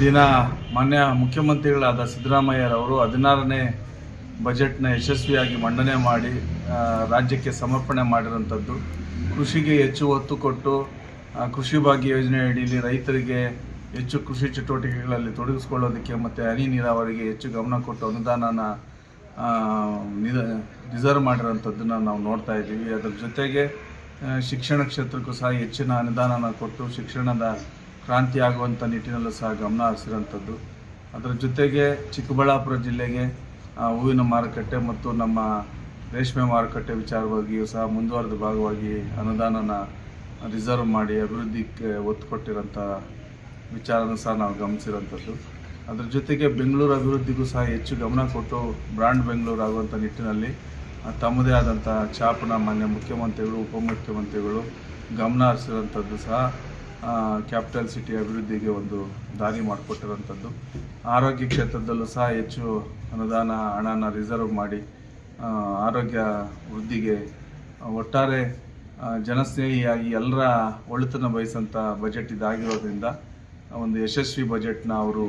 ದಿನ ಮಾನ್ಯ ಮುಖ್ಯಮಂತ್ರಿಗಳಾದ ಸಿದ್ದರಾಮಯ್ಯರವರು ಹದಿನಾರನೇ ಬಜೆಟ್ನ ಯಶಸ್ವಿಯಾಗಿ ಮಂಡನೆ ಮಾಡಿ ರಾಜ್ಯಕ್ಕೆ ಸಮರ್ಪಣೆ ಮಾಡಿರೋಂಥದ್ದು ಕೃಷಿಗೆ ಹೆಚ್ಚು ಒತ್ತು ಕೊಟ್ಟು ಕೃಷಿ ಭಾಗ್ಯ ಯೋಜನೆ ಅಡಿಯಲ್ಲಿ ರೈತರಿಗೆ ಹೆಚ್ಚು ಕೃಷಿ ಚಟುವಟಿಕೆಗಳಲ್ಲಿ ತೊಡಗಿಸ್ಕೊಳ್ಳೋದಕ್ಕೆ ಮತ್ತು ಹನಿ ನೀರಾವರಿಗೆ ಹೆಚ್ಚು ಗಮನ ಕೊಟ್ಟು ಅನುದಾನನ ನಿಧ ರಿಸರ್ವ್ ಮಾಡಿರೋಂಥದ್ದನ್ನು ನಾವು ನೋಡ್ತಾ ಇದ್ದೀವಿ. ಅದರ ಜೊತೆಗೆ ಶಿಕ್ಷಣ ಕ್ಷೇತ್ರಕ್ಕೂ ಸಹ ಹೆಚ್ಚಿನ ಅನುದಾನನ ಕೊಟ್ಟು ಶಿಕ್ಷಣದ ಕ್ರಾಂತಿ ಆಗುವಂಥ ನಿಟ್ಟಿನಲ್ಲೂ ಸಹ ಗಮನ ಹರಿಸಿರೋಂಥದ್ದು ಅದರ ಜೊತೆಗೆ ಚಿಕ್ಕಬಳ್ಳಾಪುರ ಜಿಲ್ಲೆಗೆ ಹೂವಿನ ಮಾರುಕಟ್ಟೆ ಮತ್ತು ನಮ್ಮ ರೇಷ್ಮೆ ಮಾರುಕಟ್ಟೆ ವಿಚಾರವಾಗಿಯೂ ಸಹ ಮುಂದುವರೆದ ಭಾಗವಾಗಿ ಅನುದಾನನ ರಿಸರ್ವ್ ಮಾಡಿ ಅಭಿವೃದ್ಧಿಗೆ ಒತ್ತು ಕೊಟ್ಟಿರೋಂಥ ವಿಚಾರನ ಸಹ ನಾವು ಗಮನಿಸಿರೋಂಥದ್ದು ಅದರ ಜೊತೆಗೆ ಬೆಂಗಳೂರು ಅಭಿವೃದ್ಧಿಗೂ ಸಹ ಹೆಚ್ಚು ಗಮನ ಕೊಟ್ಟು ಬ್ರಾಂಡ್ ಬೆಂಗಳೂರು ಆಗುವಂಥ ನಿಟ್ಟಿನಲ್ಲಿ ತಮ್ಮದೇ ಆದಂಥ ಛಾಪನ ಮಾನ್ಯ ಮುಖ್ಯಮಂತ್ರಿಗಳು, ಉಪಮುಖ್ಯಮಂತ್ರಿಗಳು ಗಮನ ಹರಿಸಿರೋಂಥದ್ದು ಸಹ ಕ್ಯಾಪಿಟಲ್ ಸಿಟಿ ಅಭಿವೃದ್ಧಿಗೆ ಒಂದು ದಾರಿ ಮಾಡಿಕೊಟ್ಟಿರೋಂಥದ್ದು ಆರೋಗ್ಯ ಕ್ಷೇತ್ರದಲ್ಲೂ ಸಹ ಹೆಚ್ಚು ಅನುದಾನ ಹಣನ ರಿಸರ್ವ್ ಮಾಡಿ ಆರೋಗ್ಯ ವೃದ್ಧಿಗೆ ಒಟ್ಟಾರೆ ಜನಸ್ನೇಹಿಯಾಗಿ ಎಲ್ಲರ ಒಳಿತನ್ನು ಬಯಸಂಥ ಬಜೆಟ್ ಇದಾಗಿರೋದ್ರಿಂದ ಒಂದು ಯಶಸ್ವಿ ಬಜೆಟ್ನ ಅವರು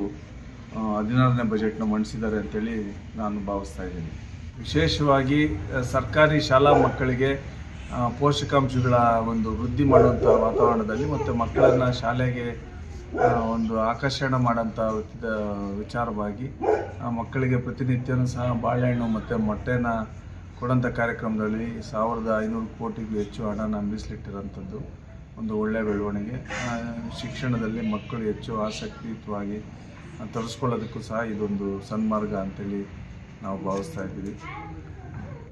ಹದಿನಾರನೇ ಬಜೆಟ್ನ ಮಂಡಿಸಿದ್ದಾರೆ ಅಂತೇಳಿ ನಾನು ಭಾವಿಸ್ತಾ ಇದ್ದೀನಿ. ವಿಶೇಷವಾಗಿ ಸರ್ಕಾರಿ ಶಾಲಾ ಮಕ್ಕಳಿಗೆ ಪೋಷಕಾಂಶಗಳ ಒಂದು ವೃದ್ಧಿ ಮಾಡುವಂಥ ವಾತಾವರಣದಲ್ಲಿ ಮತ್ತು ಮಕ್ಕಳನ್ನು ಶಾಲೆಗೆ ಒಂದು ಆಕರ್ಷಣೆ ಮಾಡೋಂಥ ವಿಚಾರವಾಗಿ ಮಕ್ಕಳಿಗೆ ಪ್ರತಿನಿತ್ಯನೂ ಸಹ ಬಾಳೆಹಣ್ಣು ಮತ್ತು ಮೊಟ್ಟೆನ ಕೊಡೋಂಥ ಕಾರ್ಯಕ್ರಮದಲ್ಲಿ ಸಾವಿರದ ಐನೂರು ಕೋಟಿಗೂ ಹೆಚ್ಚು ಹಣನ ಮೀಸಲಿಟ್ಟಿರೋಂಥದ್ದು ಒಂದು ಒಳ್ಳೆಯ ಬೆಳವಣಿಗೆ. ಶಿಕ್ಷಣದಲ್ಲಿ ಮಕ್ಕಳು ಹೆಚ್ಚು ಆಸಕ್ತಿಯುತವಾಗಿ ತರಿಸ್ಕೊಳ್ಳೋದಕ್ಕೂ ಸಹ ಇದೊಂದು ಸನ್ಮಾರ್ಗ ಅಂತೇಳಿ ನಾವು ಭಾವಿಸ್ತಾ ಇದ್ದೀವಿ.